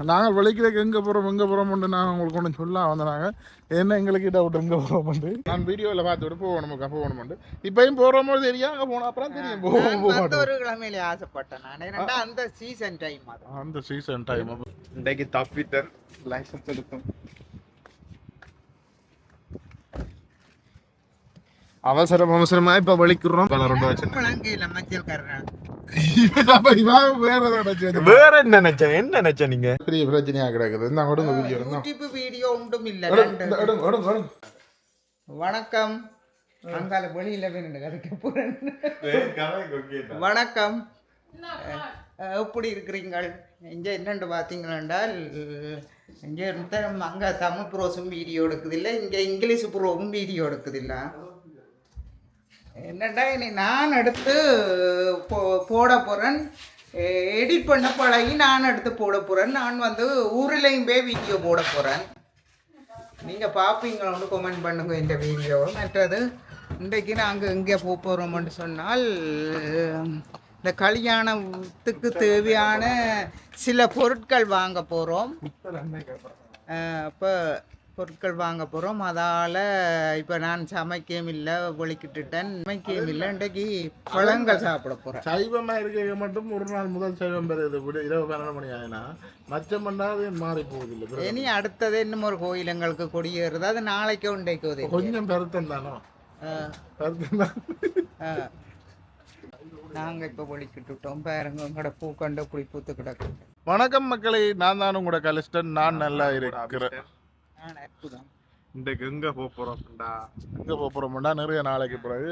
நாங்கள் வெளிக்கிறதுக்கு எங்கே போகிறோம் எங்கே போகிறோம்னு நான் உங்களுக்கு ஒன்று சொல்ல வந்தாங்க என்ன எங்களுக்கு டவுட் எங்கே போகிறோம்னு நான் வீடியோவில் பார்த்துட்டு போகணும் போகணும்னு இப்பயும் போகிறோமோ தெரியும் அங்கே போன அப்புறம் தெரியும் போக நான் போக ஒரு கிழமையில ஆசைப்பட்டேன் நான். அந்த சீசன் டைம் அந்த சீசன் டைம் இன்றைக்கு தப்பிட்டேன் லைசன்ஸ் எடுத்தோம். அவசரம் அவசரமா இப்ப வலிக்கிறோம். வேற என்ன நினைச்சேன்? என்ன நினைச்சேன் நீங்க? பெரிய பிரச்சனையாக கிடக்குது. இந்த கொடுங்க வீடியோ வீடியோ ஒன்றும் இல்ல வணக்கம். அங்கால வெளியில வேணும் வணக்கம். எப்படி இருக்கிறீங்கள்? இங்க என்னண்டு பார்த்தீங்களாண்டால் இங்க இருந்த அங்க தமிழ் ப்ரோஸும் வீடியோ எடுக்குது இல்ல இங்க இங்கிலீஷ் ப்ரோவும் வீடியோ எடுக்குது இல்ல. என்னடா இனி நான் எடுத்து போ போட போகிறேன் எடிட் பண்ண பழகி நான் எடுத்து போட போகிறேன் நான் வந்து ஊர்லேயும் போய் வீடியோ போட போகிறேன் நீங்கள் பார்ப்பீங்களோன்னு கமெண்ட் பண்ணுங்க இந்த வீடியோவை மற்றது இன்றைக்கு நாங்கள் எங்கே போக போகிறோம்னு சொன்னால் இந்த கல்யாணத்துக்கு தேவையான சில பொருட்கள் வாங்க போகிறோம் அப்போ பொருட்கள் வாங்க போகிறோம் அதால் இப்போ நான் சமைக்கவும் இல்லை ஒழிக்கிட்டுட்டேன் சமைக்கவும் இல்லை. இன்றைக்கு பழங்கள் சாப்பிட போகிறேன் சைவமா இருக்க மட்டும் ஒரு நாள் முதல் சைவம் பெறுது. இரவு பன்னெண்டு மணி ஆயினா. மச்சம் பண்ணாது மாறி போகுதில்லை இனி அடுத்தது இன்னும் ஒரு கோயில் எங்களுக்கு கொடியேறுது. அது நாளைக்கு உதவி கொஞ்சம் பெருத்தம் தானோ? பெருத்தம் தான். நாங்கள் இப்போ ஒழிக்கிட்டுட்டோம் பாருங்க உங்களோட பூ கண்டு புளி பூத்து கிடக்கு. வணக்கம் மக்களே. நான் தான் உங்களோட கலிஸ்டன் நான் நல்லா இருக்கிறேன். இன்றைக்கு எங்க போக போறோம்டா எங்க போக நிறைய நாளைக்கு பிறகு.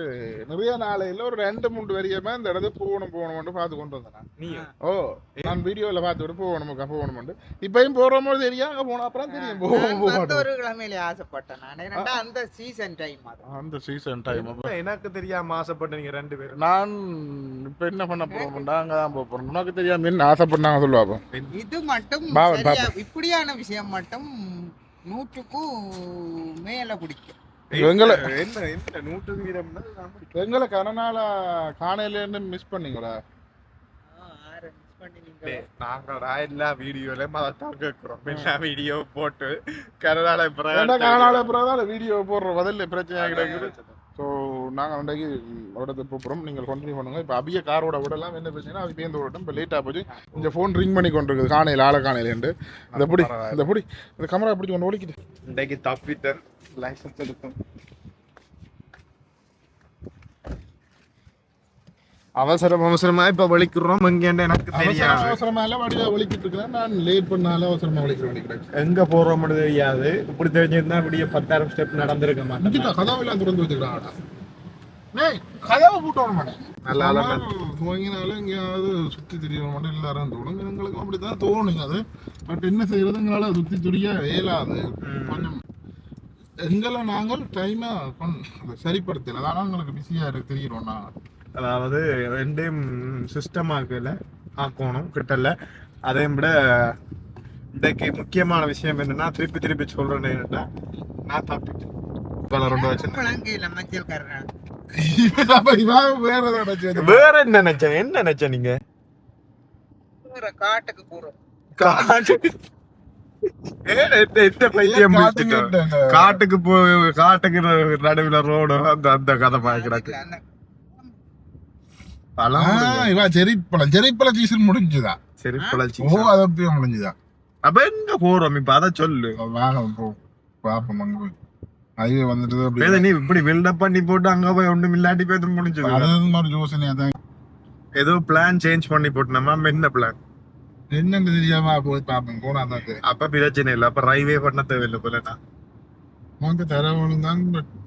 நிறைய நாளையில ஒரு ரெண்டு மூணு வரையுமே இந்த இடத்துக்கு போகணும் போகணும்னு பார்த்து கொண்டு வந்தேன். நீ ஓ நான் வீடியோவில் பார்த்துட்டு போகணும் போகணும்னு இப்பயும் போகிறோமோ தெரியும் அங்கே போன அப்புறம் தெரியும் போக நான் போக வந்த மாட்டோம் ஒரு கிழமையில ஆசைப்பட்டேன் நான் அந்த சீசன் டைம் அது. அந்த சீசன் டைம் எனக்கு தெரியாம ஆசைப்பட்ட நீங்க ரெண்டு பேரும். நான் இப்போ என்ன பண்ண போகிறோம்டா அங்கே தான் போக போகிறோம் உனக்கு தெரியாம என்ன ஆசைப்பட்டாங்க சொல்லுவாப்போ இது மட்டும் இப்படியான விஷயம் மட்டும் நூற்றுக்கும் மேல பிடிக்கும் எங்களை என்ன என்ன நூற்று வீதம்னா. எங்களை கனநாள காணையிலேருந்து மிஸ் பண்ணீங்களா? டேய், நாங்கடா எல்லா வீடியோலயும் அதான் கேட்கிறோம் எல்லா வீடியோ போட்டு கனடால தான் வீடியோ போடுற பதில் பிரச்சனையாக கிடக்குது? நாங்கள் அன்றைக்கு இடத்து போகிறோம் நீங்கள் கண்டினியூ பண்ணுங்க. இப்போ அபிய காரோட விடலாம் என்ன பிரச்சனை அது பேருந்து விடட்டும் இப்போ லேட்டாக போச்சு. இந்த ஃபோன் ரிங் பண்ணி கொண்டு இருக்குது காணையில் ஆள காணையிலேருந்து இந்த புடி இந்த புடி இந்த கேமரா பிடிச்சி கொண்டு ஒழிக்குது இன்றைக்கு தப்பிட்டேன் லைசன்ஸ் எடுத்தோம் அவசரம் அவசரமா இப்ப வலிக்கிறோம் எங்கேன்னு எனக்கு தெரியாது. அவசரமா எல்லாம் வடிவா ஒழிக்கிட்டு இருக்கிறேன். நான் லேட் பண்ணாலும் அவசரமா வேண்டிக்கிறேன் எங்க போறோம்னு தெரியாது. இப்படி தெரிஞ்சிருந்தா விடிய பத்தாயிரம் ஸ்டெப் நடந்திருக்க மாட்டேன். கதவெல்லாம் திறந்து வச்சுக்கிறாங்கடா. டேய் கதவை போட்டு மாட்டேன் நல்ல துவங்கினாலும் எங்கேயாவது சுற்றி தெரிய மாட்டேன் எல்லாரும் தோணும் எங்களுக்கு அப்படித்தான் தோணுங்க அது. பட் என்ன செய்யறது எங்களால் சுற்றி துடிய இயலாது. கொஞ்சம் எங்களை நாங்கள் டைமை சரிப்படுத்தல. அதான் எங்களுக்கு பிஸியாக இருக்கு அதாவது ரெண்டையும் சிஸ்டம் ஆக்கல ஆக்கணும் கிட்டல. அதையும் விட இன்றைக்கு முக்கியமான விஷயம் என்னன்னா திருப்பி திருப்பி சொல்றேன் என்னன்னா நான் தப்பிட்டேன் வேற என்ன நினைச்சேன்? என்ன நினைச்சேன் நீங்க? காட்டுக்கு போறோம் காட்டுக்கு? காட்டுக்கு போய் காட்டுக்கு நடுவில் ரோடு அந்த அந்த கதை முடிஞ்சு. இவா செரிப்பழம். செரிப்பழ சீசன் முடிஞ்சுதா? சரி பழச்சி ஓ அது முடிஞ்சுதா? அப்ப எங்க போறோம்? இப்ப அதை சொல்லு. வாங்க போ பாப்போம் அங்க போய். ஹைவே வந்துட்டு நீ இப்படி பில்டப் பண்ணி போட்டு அங்க போய் ஒண்ணும் இல்லாட்டி போய் முடிஞ்சது. அது மாதிரி யோசனையா தான் ஏதோ பிளான் சேஞ்ச் பண்ணி போட்டு நம்ம என்ன பிளான் என்னன்னு தெரியாம போய் பாப்போம் போனா தான். அப்ப பிரச்சனை இல்லை அப்ப ரயில்வே பண்ண தேவையில்லை போலண்ணா உனக்கு தரவணும் தான்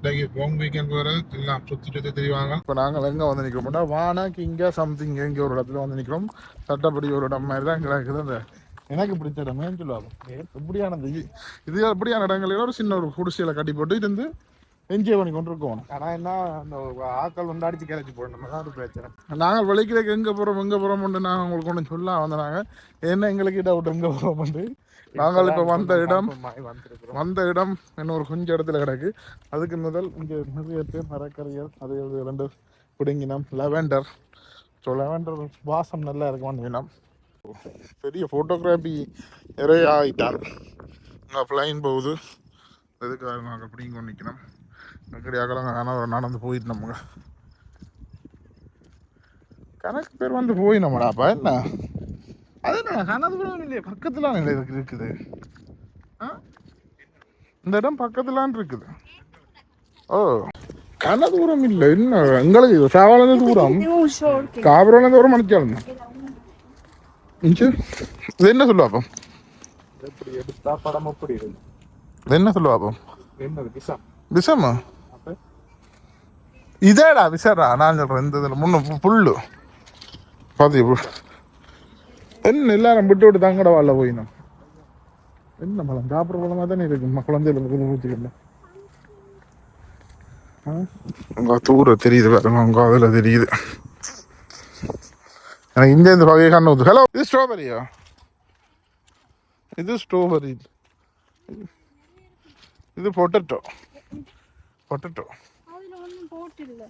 லாங் வீக்கெண்ட் வர எல்லாம் சுத்திட்டு தெரிவாங்க. இப்போ நாங்கள் எங்கே வந்து நிற்கிறோம்னா வானாக்கு இங்கே சம்திங் இங்கே ஒரு இடத்துல வந்து நிற்கிறோம் சட்டப்படி ஒரு இடம் மாதிரி தான் கிடக்குது அந்த எனக்கு பிடிச்ச இடமேன்னு சொல்லுவாங்க. இப்படியானது இது இது இப்படியான இடங்களில் ஒரு சின்ன ஒரு குடிசையில் கட்டி போட்டு இருந்து என்ஜாய் பண்ணி கொண்டு இருக்கோம் ஆனா என்ன அந்த ஆக்கள் வந்து அடிச்சு கிளச்சி போடணும். தான் ஒரு பிரச்சனை. நாங்கள் வெளிக்கிறதுக்கு எங்கே போகிறோம் எங்கே போகிறோம்னு நான் உங்களுக்கு ஒன்று சொல்ல வந்தாங்க என்ன எங்களுக்கு டவுட் எங்கே போகிறோம்னு நாங்கள் இப்போ வந்த இடம் வந்த இடம் இன்னொரு கொஞ்சம் இடத்துல கிடக்கு. அதுக்கு முதல் இங்கே நிறைய பேர் மரக்கறிகள் அது ரெண்டு பிடுங்கினம். லெவெண்டர் ஸோ லெவெண்டர் வாசம் நல்லா இருக்கும் இனம் பெரிய ஃபோட்டோகிராஃபி நிறைய ஆகிட்டார் அங்கே ஃப்ளைன் போகுது. எதுக்காக நாங்கள் அப்படிங்க நிற்கணும். எங்கடி அகலங்க கனவு நடந்து போயிட்டு நமக்கு கணக்கு பேர் வந்து போய் நம்மடாப்பா என்ன? அது என்ன கனதுபுரம் இல்லையே பக்கத்தில் இல்லை இருக்கு இருக்குது. ஆ? இந்த இடம் பக்கத்துலான் இருக்குது. ஓ கனதூரம் இல்லை என்ன? எங்களுக்கு சேவாலந்த தூரம். காபரோல தூரம் மணிச்சாலும் இது என்ன சொல்லுவா அப்போ? எப்படி எடுத்தா படம் எப்படி இருக்கு? இது என்ன சொல்லுவா அப்போ? என்னது விஷம் விஷமா இதேடா விஷரா நான் சொல்றேன் இந்த இதில். முன்ன புல்லு. பாத்தி என்ன எல்லாரும் விட்டு விட்டு தங்கட வாழ போயினோம் என்ன பழம் சாப்பிட்ற பழமாக தானே இருக்கு. குழந்தைகளுக்கு ஊற்றிக்கல உங்க தூர தெரியுது பாருங்க. உங்க அதில் தெரியுது. எனக்கு இந்த இந்த வகையை கண்ணு ஹலோ இது ஸ்ட்ராபெரியா இது ஸ்ட்ராபெரி இது பொட்டட்டோ பொட்டட்டோ அதுல ஒண்ணும் போட்டில்ல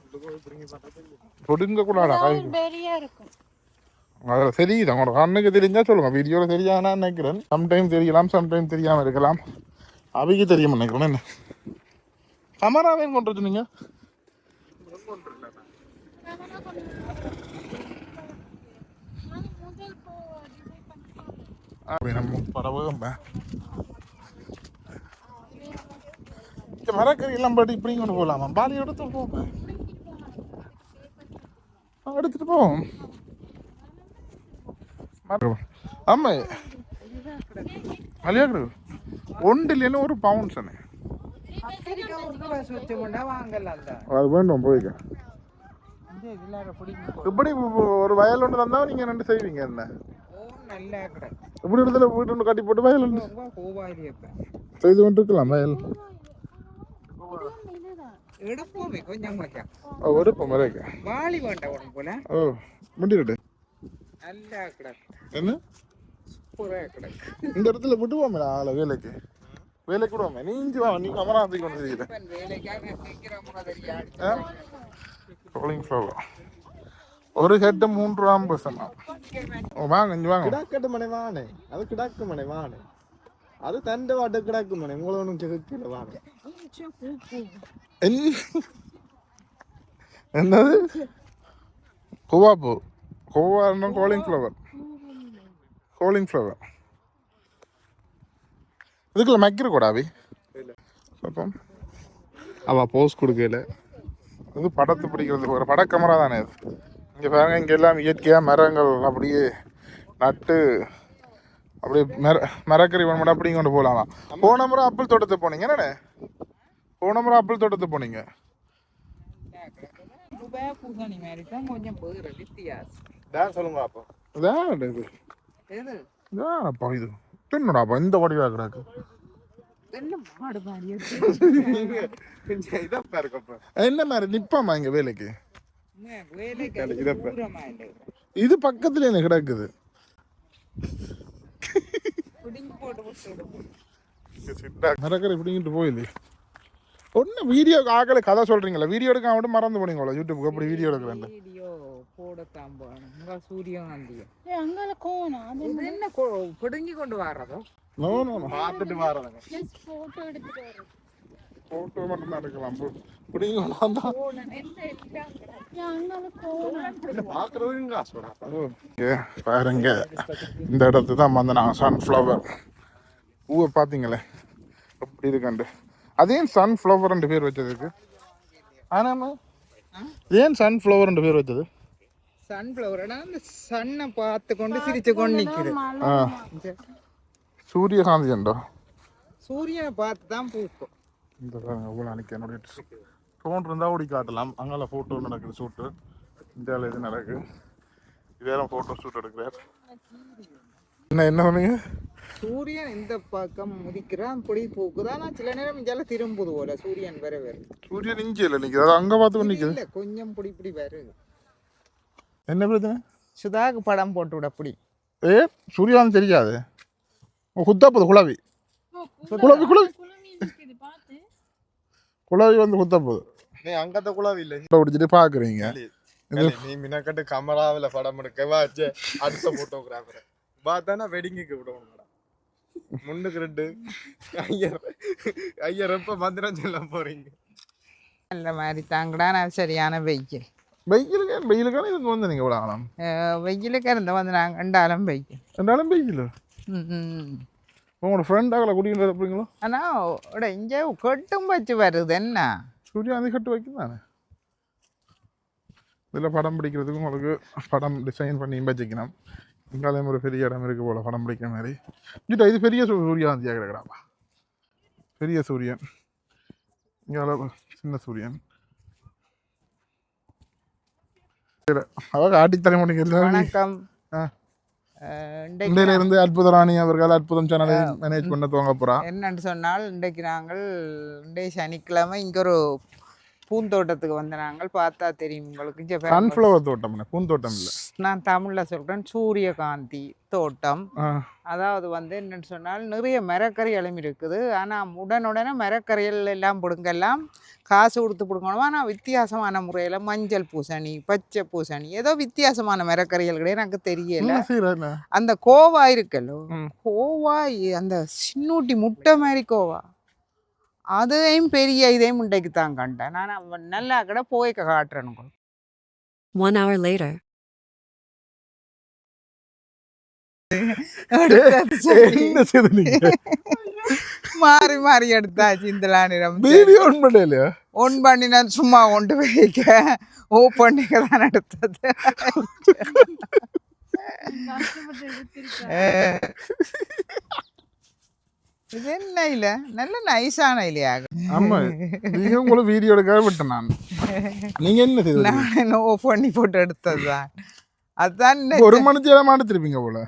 பொடுங்க கூடாடா காய். பெரியா அதில் தெரியுது? உங்களோட கண்ணுக்கு தெரிஞ்சா சொல்லுங்க. வீடியோவில் தெரியாதுன்னா நினைக்கிறேன். சம்டைம் தெரியலாம் சம்டைம் தெரியாமல் இருக்கலாம். அவைக்கு தெரியும் நினைக்கிறேன். என்ன? கமராவையும் கொண்டு வச்சுனீங்க அது முதல் போ டிசைன் பண்ணி அப்படி நம்ம இந்த மரக்கறி எல்லாம் படி இப்படி கொண்டு போகலாமா? பாலி எடுத்து போப்பேன் எடுத்துட்டு போவோம் ஆமா. ஒரு பவுண்ட் சொன்னேன் கத்திரிக்காய் ஒரு வாங்கலாம் தான் அது வேண்டும் போய்க்க. இப்படி ஒரு வயல் ஒன்று தந்தா நீங்க ரெண்டு செய்வீங்க என்ன? இப்படி இடத்துல வீட்டு ஒன்று கட்டி போட்டு வயல் செய்து கொண்டு இருக்கலாம் வயல். எடுப்போமே ஓ கிடக்கு என்ன? இந்த இடத்துல விடுவோமே ஆளை வேலைக்கு. வேலைக்கு விடுவோமே நீ இஞ்சி வா நீ அமராவதிக்கு வந்து செய்கிறேன் இப்ப வேலைக்காக சீக்கிரம் மாதிரி ரோலிங் ஃப்ளவர் ஒரு ஹெட்டு மூன்று ரூபா பசமா ஓ வாங்க இங்கே வாங்க கிடாக்கட்டு மனை வானே அது கிடாக்கு மனை வானே அது தண்டை வாட்டு கிடாக்கு மனை உங்களை ஒன்றும் கேட்கல வானே என்ன- என்னது கோவாப்பூ கோவா கோலிங் ஃப்ளவர் கோலிங் ஃப்ளவர் இதுக்குள்ள மக்கிற கூடாவி அப்போ அவ போஸ் கொடுக்கல இது படத்தை பிடிக்கிறது ஒரு பட கேமரா தானே இது இங்கே பாருங்க இங்கே எல்லாம் இயற்கையாக மரங்கள் அப்படியே நட்டு அப்படியே மர மரக்கறி பண்ண அப்படிங்க கொண்டு போகலாமா போன முறை அப்பிள் தோட்டத்தை போனீங்க என்னண்ணே? போன முறை அப்பிள் தோட்டத்தை போனீங்க? தின்னுடாப்பா இந்த வடிவாக கிடக்கு. என்ன மாதிரி நிப்பாமா இங்கே வேலைக்கு? இது பக்கத்துல எனக்கு கிடக்குது? பிடிங்கி போட்டு விட்டு மரக்கறி பிடிங்கிட்டு போயிலே. ஒன்று வீடியோ ஆக்கல கதை சொல்றீங்களா வீடியோ எடுக்க மட்டும் மறந்து போனீங்களா யூடியூப்க்கு அப்படி வீடியோ எடுக்கிறேன் வீடியோ போடத்தான் அங்கால அது இது என்ன? பிடுங்கி கொண்டு வர்றதோ நோ நோ நோ பார்த்துட்டு போட்டோ எடுத்துட்டு வரோம் ஃபோட்டோ மட்டும் தான். எடுக்கலாம் ஓகே பாருங்க. இந்த இடத்து தான் வந்து நாங்கள் சன்ஃப்ளவர் பூவை பார்த்தீங்களே? எப்படி இருக்குண்டு அது ஏன் சன்ஃப்ளவர் ரெண்டு பேர் வச்சதுக்கு ஆனாமா ஏன் சன்ஃப்ளவர் ரெண்டு பேர் வச்சது? சன்ஃப்ளவர்னா அந்த சன்னை பார்த்து கொண்டு சிரிச்சு கொண்டு நிக்குது. ஆ. சூரியகாந்தி உண்டோ? சூரியனை பார்த்து தான் பூக்கும். இந்த பாருங்க அவ்வளோ அன்னைக்கு என்னுடைய ஃபோன் இருந்தால் ஓடி காட்டலாம். அங்கால ஃபோட்டோ நடக்குது ஷூட்டு இந்தியாவில் இது நடக்கு? வேற ஃபோட்டோ ஷூட் எடுக்கிறார். என்ன என்ன சொன்னீங்க? சூரியன் இந்த பக்கம் முதிக்கிறான் இப்படி பூக்குது? ஆனா சில நேரம் இஞ்சால திரும்புது போல. சூரியன் வர வரும் சூரியன் இஞ்சி இல்லை நிற்குது அது அங்கே பார்த்து நிற்குது கொஞ்சம் பிடி பிடி வருது என்ன பிரச்சனை சுதாக்கு படம் போட்டு விட பிடி. ஏ சூரியகாந்தி தெரியாது. குத்தா போகுது குழவி. குழவி குழவி. குழவி வந்து குத்த போகுது நீ அங்கத்த குழாவி இல்லை பிடிச்சிட்டு பார்க்குறீங்க நீ மினக்கட்டு கமராவில் படம் எடுக்கவா அடுத்த போட்டோகிராஃபர் பார்த்தானா வெட்டிங்குக்கு விடணும் முன்னுக்கு ரெண்டு. ஐயர் ஐயர் எப்ப மந்திரம் சொல்ல போறீங்க? அந்த மாதிரி தாங்கடா நான் சரியான வெயில். வெயிலுக்கு வெயிலுக்கான இதுக்கு வந்து நீங்கள் அஹ் வெயிலுக்கு இருந்து வந்து நாங்கள் ரெண்டாலும் வெயில். ரெண்டாலும் வெயில்? ம், ம். உங்களோட ஃப்ரெண்டாகல குடிக்கிட்டு இருப்பீங்களோ ஆனால் இங்கே கொட்டும் வச்சு வருது என்ன? சூர்யா அது கட்டு வைக்கும் தானே? இதில் படம் பிடிக்கிறதுக்கு உங்களுக்கு படம் டிசைன் பண்ணி வச்சுக்கணும் இங்காலையும் ஒரு பெரிய இடம் இருக்கு போல படம் பிடிக்கிற மாதிரி. இங்கிட்ட இது பெரிய சூரியகாந்தியாக கிடக்குறாப்பா பெரிய சூரியன். இங்கால சின்ன சூரியன். அவ காட்டி தலைமுறைக்கு வணக்கம். ஆ. இருந்து அற்புத ராணி அவர்கள் அற்புதம் சேனலை மேனேஜ் பண்ண துவங்க போறா. என்னன்னு சொன்னால் இன்றைக்கு நாங்கள் இன்றைய சனிக்கிழமை இங்கே ஒரு பூந்தோட்டத்துக்கு வந்து நாங்கள் பார்த்தா தெரியும் உங்களுக்கு. சன்ஃப்ளவர் தோட்டம் பூந்தோட்டம் இல்லை. நான் தமிழில் சொல்கிறேன் சூரியகாந்தி தோட்டம். அதாவது வந்து என்னன்னு சொன்னால் நிறைய மரக்கறிகளும் இருக்குது ஆனால் உடனுடனே மரக்கறிகள் எல்லாம் பிடுங்கெல்லாம் காசு கொடுத்து பிடுங்கணும். ஆனால் வித்தியாசமான முறையில் மஞ்சள் பூசணி பச்சை பூசணி ஏதோ வித்தியாசமான மரக்கறிகள் கூட எனக்கு தெரியல. அந்த கோவா இருக்குல்லோ. கோவா அந்த சின்னூட்டி முட்டை மாதிரி கோவா. அதையும் பெரிய இதையும் முட்டைக்கு தான் கண்டேன் நான் அவன் நல்லா கூட போய் காட்டுறேன் உங்களுக்கு. One hour later. மாறி மாறி எடுத்தாச்சு இந்த நிறம் வீடியோ ஆன் பண்ணலையா ஒன் பண்ணி நான் சும்மா கொண்டு வைக்க ஓ பண்ணிக்க தான் எடுத்தது அஹ். இது என்ன இல்ல நல்ல நைஸான இல்லையா ஆமா. நீங்க உங்களை வீடியோ எடுக்க விட்டேன் நான். நீங்க என்ன செய்து நான் என்ன ஓ பண்ணி போட்டு எடுத்ததுதான் அதான் இப்ப ஒரு மணி நேரம் எடுத்திருப்பீங்க போல.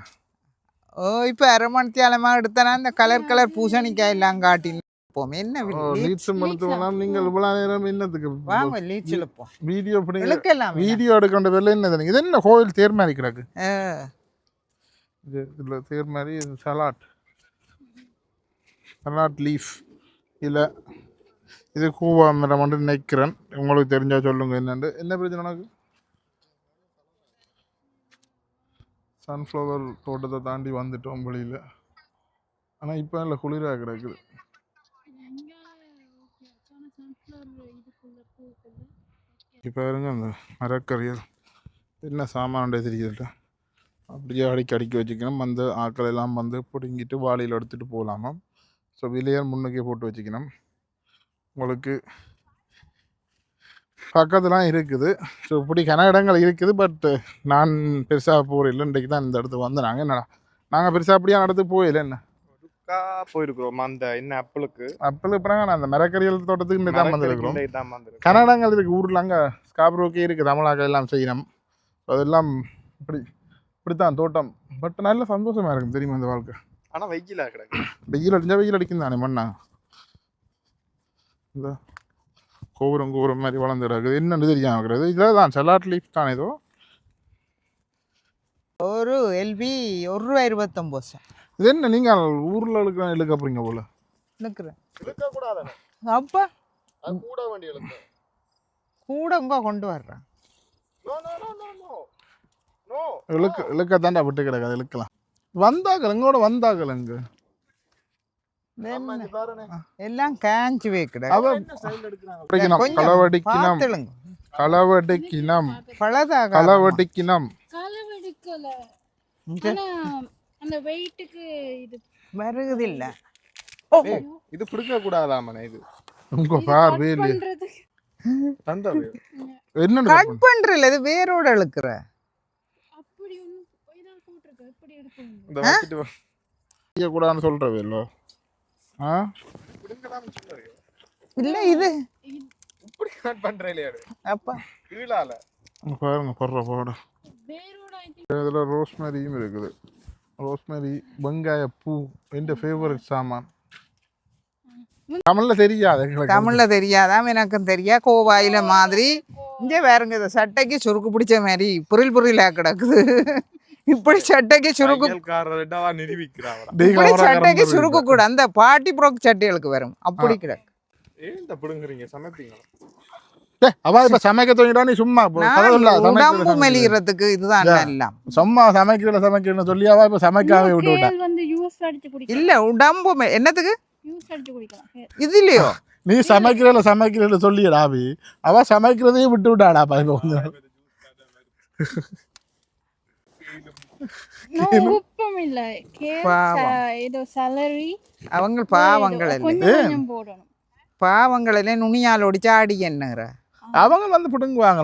ஓ இப்போ அரை மணி தேலமாக எடுத்தனா இந்த கலர் கலர் பூசணிக்காய் எல்லாம் காட்டின்னு போமே என்ன? லீட்ஸ் மணத்து வேணாம் நீங்கள் இவ்வளவு நேரம் என்னத்துக்கு வாங்க லீச்சில் போ வீடியோ பண்ணி இழுக்கலாம் வீடியோ எடுக்கின்ற பேர்ல என்ன இது என்ன கோயில் தேர் மாதிரி கிடக்கு. இது இதுல தேர் மாதிரி சலாட் சலாட் லீஃப் இல்லை இது கூவா மரம் வந்து நினைக்கிறேன். உங்களுக்கு தெரிஞ்சால் சொல்லுங்கள் என்னென்று என்ன பிரச்சனை உனக்கு? சன்ஃப்ளவர் தோட்டத்தை தாண்டி வந்துட்டோம் வெளியில். ஆனால் இப்போ இல்லை குளிராக கிடக்குது. இப்போ இருங்க அந்த மரக்கறியல் என்ன சாமான் தெரியுதுல்ல? அப்படியே அடிக்க அடுக்கி வச்சுக்கணும். வந்து ஆட்கள் எல்லாம் வந்து பிடுங்கிட்டு வாளியில் எடுத்துகிட்டு போகலாமா ஸோ விலையர் முன்னுக்கே போட்டு வச்சுக்கணும். உங்களுக்கு பக்கத்துலாம் இருக்குது. ஸோ இப்படி கன இடங்கள் இருக்குது பட் நான் பெருசாக போகிறதில்ல இன்றைக்கு தான் இந்த இடத்துக்கு வந்து நாங்கள் என்னடா நாங்கள் பெருசாக அப்படியே இடத்துக்கு போயில என்ன? போயிருக்கிறோம். அந்த என்ன அப்பளுக்கு. அப்பளுக்கு அப்புறம் நான் அந்த மரக்கறியல் தோட்டத்துக்கு இங்கே தான் வந்திருக்கிறோம். மரக்கறிக்கு தான் வந்திருக்கோம். கன்னடங்கள் இருக்கு ஊரில் அங்கே ஸ்காப்ரோக்கே இருக்குது தமிழாக்கள் எல்லாம் செய்யணும். அதெல்லாம் இப்படி இப்படித்தான் தோட்டம். பட் நல்ல சந்தோஷமா இருக்கும் தெரியுமா இந்த வாழ்க்கை? ஆனா வெயிலா கிடக்கு. வெயில் அடிஞ்சா வெயில் அடிக்கும் தானே மண்ணா இந்த கோபுரம் கோபுரம் மாதிரி வளர்ந்து கிடக்குது. என்னன்னு தெரியாம இருக்கிறது இதில் தான் சலாட் லீஃப் தான் ஏதோ ஒரு எல்பி ஒரு ரூபா இருபத்தொம்போது சார் இது என்ன நீங்கள் ஊரில் இழுக்க இழுக்க போறீங்க போல? இருக்கக்கூடாது அப்போ. அது கூட வேண்டிய எழுத்து கூட உங்க கொண்டு வர்றேன். No no no no no no இழுக்க இழுக்க தாண்டா விட்டு கிடக்காது இழுக்கலாம். வந்தாக்கள் எங்க என்ன? எல்லாம் காஞ்சி வைக்கிட களவடிக்கினம். களவடிக்கினம். பழதாக களவடிக்கினம். களவெடுக்கல. ஆனா அந்த வெயிட்டுக்கு இது வருகுது இல்லை இது பிடிக்க கூடாதாமனே இது உங்க பார் வேலி என்னன்னு கட் பண்றல இது வேரோட இழுக்கிற அப்படி ஒண்ணு இதான் போட்டிருக்க இப்படி எடுக்கணும் இந்த வச்சுட்டு வா. செய்யக்கூடாதுன்னு சொல்றது இல்லோ. ஆ? இல்ல இது இப்படி கட் பண்றே இல்லையா அப்பா. கீழால. பாருங்க போடுற போட. இதில் ரோஸ்மேரியும் இருக்குது. ரோஸ்மேரி வெங்காய பூ என் ஃபேவரட் சாமான். தமிழ்ல தெரியாது தமிழ்ல தெரியாதாம் எனக்கும் தெரியா கோவாயில மாதிரி. இங்கே வேறுங்க இது சட்டைக்கு சுருக்கு பிடிச்ச மாதிரி புரில் புரியலா கிடக்குது. இப்படி சட்டைக்கு சுருக்கு தையல்காரர்கிட்ட அவ நிரூபிக்கிறாங்க டேய், இப்படி சட்டைக்கு சுருக்கு கூட அந்த பாட்டி புரோக் சட்டைகளுக்கு வரும். அப்படி கிடக்கு. அவ இப்ப சமைக்க தொடங்கிட்டா நீ சும்மா உடம்பு. மெலிகிறதுக்கு இதுதான். எல்லாம். சும்மா சமைக்கிறத சமைக்கிறத சொல்லி அவ இப்ப சமைக்காம விட்டு விட்டா கேள் வந்து யூஸ் அடிச்சு குடிக்கலாம். இல்ல உடம்பு என்னத்துக்கு. இதுலயோ? நீ சமைக்கிறத சமைக்கிறத சொல்லி ராவி. அவ சமைக்கிறதையும் விட்டு விட்டாடா இப்ப உப்பும் இல்ல ஏதோ salary அவங்க பாவங்கள் பாவங்களிலே நுனியால் ஒடிச்சு ஆடி என்னங்கிற? அவங்க வந்து பிடுங்குவாங்க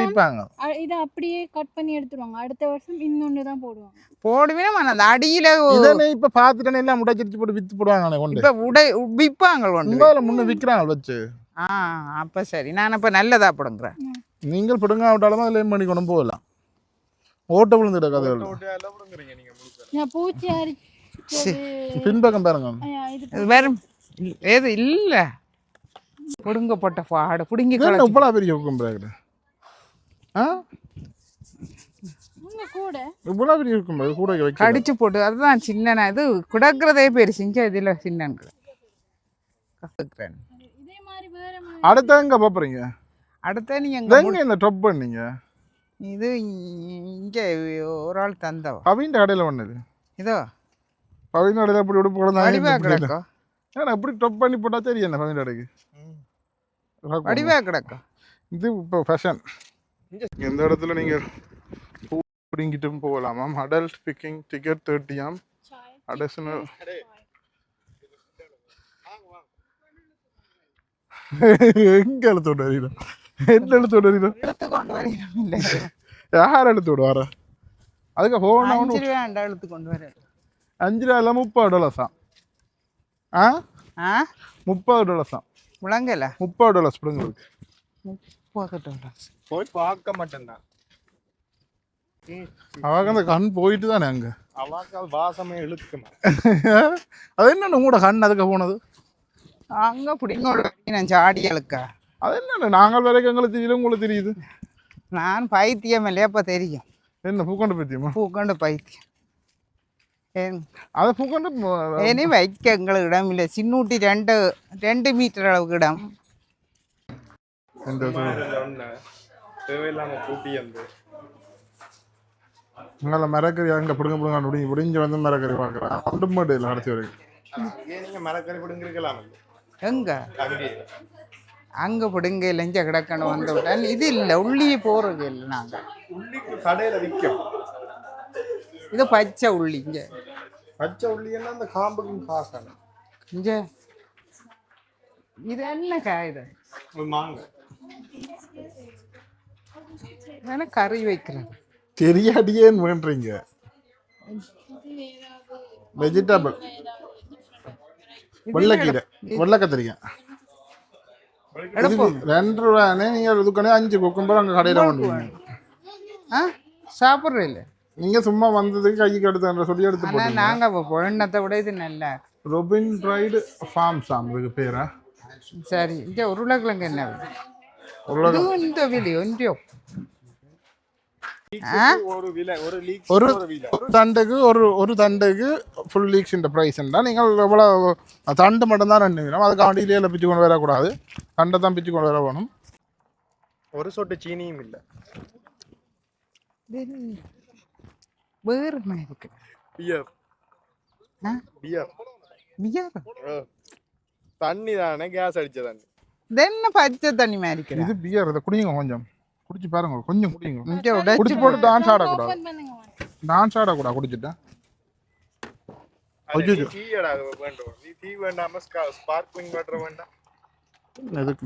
விற்பாங்க அ- இதை அப்படியே கட் பண்ணி எடுத்துருவாங்க. அடுத்த வருஷம் இன்னொன்னு தான் போடுவாங்க. போடுவேன் அந்த அடியில இதனை இப்ப எல்லாம் முடைச்சிருச்சு போட்டு வித்து போடுவாங்க கொண்டு? இப்ப உடை விற்பாங்க கொண்டு. முன்ன விக்கிறாங்க வச்சு. ஆ அப்ப சரி. நான் அப்ப நல்லதா போடுங்கிறேன். நீங்கள் பிடுங்க விட்டாலும் அதில் பண்ணி கொண்டு போகலாம். ஓட்ட கதைகள். நீங்க முழுக்க. நான் பூச்சி அரிச்சது பின்பக்கம் பாருங்க. வெறும் ஏது இல்ல. புடுங்கப்பட்ட பாடு புடுங்கி இவ்வளோ பெரிய ஹுக்கம் பிரேக்கர் ஆ? இவ்வளோ பெரிய பிரேக்கர் கூட வைக்க கடிச்சு போட்டு அதுதான் சின்ன இது கிடக்கிறதே பேர் செஞ்ச இதுல சின்னன் கத்துக்கிறேன். இதே மாதிரி வேற மாதிரி. அடுத்த எங்க பார்ப்பறீங்க அடுத்த நீ இது எங்க எங்க இந்த டொப் பண்ணீங்க. இது இங்க ஒரு ஆள் தந்தவ. பவின் கடையில் பண்ணது. இதோ. பவின் கடையில் இப்படி உடுப்பு ஏன்னா இப்படி டொப் பண்ணி போட்டா சரி என்ன பவின் கடைக்கு? வடிவா கிடக்கும் இது இப்போ ஃபேஷன் எந்த இடத்துல நீங்கள் பூ பிடிங்கிட்டும் போகலாமாம் அடல்ட் பிக்கிங் டிக்கெட் தேர்ட்டியாம் அடிஷனல் எங்க எழுத்து என்ன எழுத்து விட அறியும் கொண்டு வரணும் இல்ல யார் எழுத்து விட வர அதுக்கு போன அஞ்சு ரூபா எடுத்து கொண்டு வர அஞ்சு ரூபா இல்லை முப்பது டாலர்ஸாம் ஆ ஆ முப்பது டாலர்ஸாம் முழங்கல முப்பது டாலர்ஸ் பிடுங்களுக்கு போகட்டும் போய் பார்க்க மாட்டேன்தான் அவங்க அந்த கண் போயிட்டு தானே அங்க அவாக்கு அது வாசமே இழுக்குமா அது என்ன உங்களோட கண் அதுக்கு போனது அங்க பிடிங்க நான் சாடிகளுக்கா அது என்ன நாங்கள் வரைக்கும் எங்களுக்கு தெரியல உங்களுக்கு தெரியுது. நான் பைத்தியம் இல்லையா அப்ப தெரியும். என்ன பூக்கொண்டு பத்தியமா? பூக்கொண்டு பைத்தியம். ஏன்- அதை பூக்கொண்டு இனி வைக்க எங்களுக்கு இடம் இல்லை. சின்னூட்டி ரெண்டு ரெண்டு மீட்டர் அளவுக்கு இடம். தேவையில்லாம மரக்கறி அங்கே பிடுங்க பிடுங்க முடிஞ்சு முடிஞ்சு வந்து மரக்கறி பார்க்குறேன். இல்லை வரைக்கும். மரக்கறி பிடுங்கிருக்கலாம் எங்க? அங்கே பிடுங்க லெஞ்ச கிடக்கணும் வந்து விட்டால் இது இல்லை உள்ளியே போறது இல்லை நாங்க. உள்ளிக்கு கடையில விற்கும். இது பச்சை உள்ளி இங்க. பச்சை உள்ளியெல்லாம் அந்த காம்புக்கும் காக்கணும் இங்க. இது என்ன காய் இது? மாங்காய் கறி வைக்கிறேன். தெரியாடியேன்னு வேண்டுறீங்க வெஜிடபிள் வெள்ளைக்கீரை. வெள்ளை கத்திரிக்காய் எடுப்போம் ரெண்டு ரூபானே நீங்கள் இதுக்கனே அஞ்சு குக்கும்பர் அங்கே கடையில் பண்ணுவீங்க ஆ சாப்பிட்ற இல்லை நீங்கள் சும்மா வந்ததுக்கு கைக்கு எடுத்து சொல்லி எடுத்து ஆனா போட்டீங்க நாங்க இப்போ பொண்ணத்தை விட இது நல்லா. ரொபின் ரைடு ஃபார்ம்ஸ் அதுக்கு பேரா சரி இங்க உருளைக்கிழங்கு என்ன? உருளை இந்த விலை ஒன்றியோ ஒரு விலை ஒரு லீக் ஒரு ஒரு விலை. ஒரு தண்டுக்கு ஒரு ஒரு தண்டுக்கு ஃபுல் லீக்ஸ் இந்த ப்ரைஸ்ன்றா நீங்கள் எவ்வளோ தண்டு மட்டும்தான் ரெண்டு வேணும். அதுக்கு வண்டியிலே பிச்சு கொண்டு வரக்கூடாது. தண்டை தான் பிச்சு கொண்டு வர வேணும் ஒரு சொட்டு சீனியும் இல்லை. வேறு இருக்கு பியர் ஆ? பியர் மியார் தண்ணி தானே கேஸ் அடிச்ச தண்ணி. இது என்ன பச்சை தண்ணி மாதிரி இது பியர் இதை குடிங்க கொஞ்சம். குடிச்சு பாருங்க கொஞ்சம் குடிங்க. குடிச்சு போட்டு டான்ஸ் ஆடக்கூடாது. டான்ஸ் ஆடக்கூடாது குடிச்சிட்டேன் அது நீ ஐயோ. டீ அடா வேண்டும் நீ டீ வேண்டாம ஸ்பார்க்லிங் வாட்டர் வேண்டாம். எதுக்கு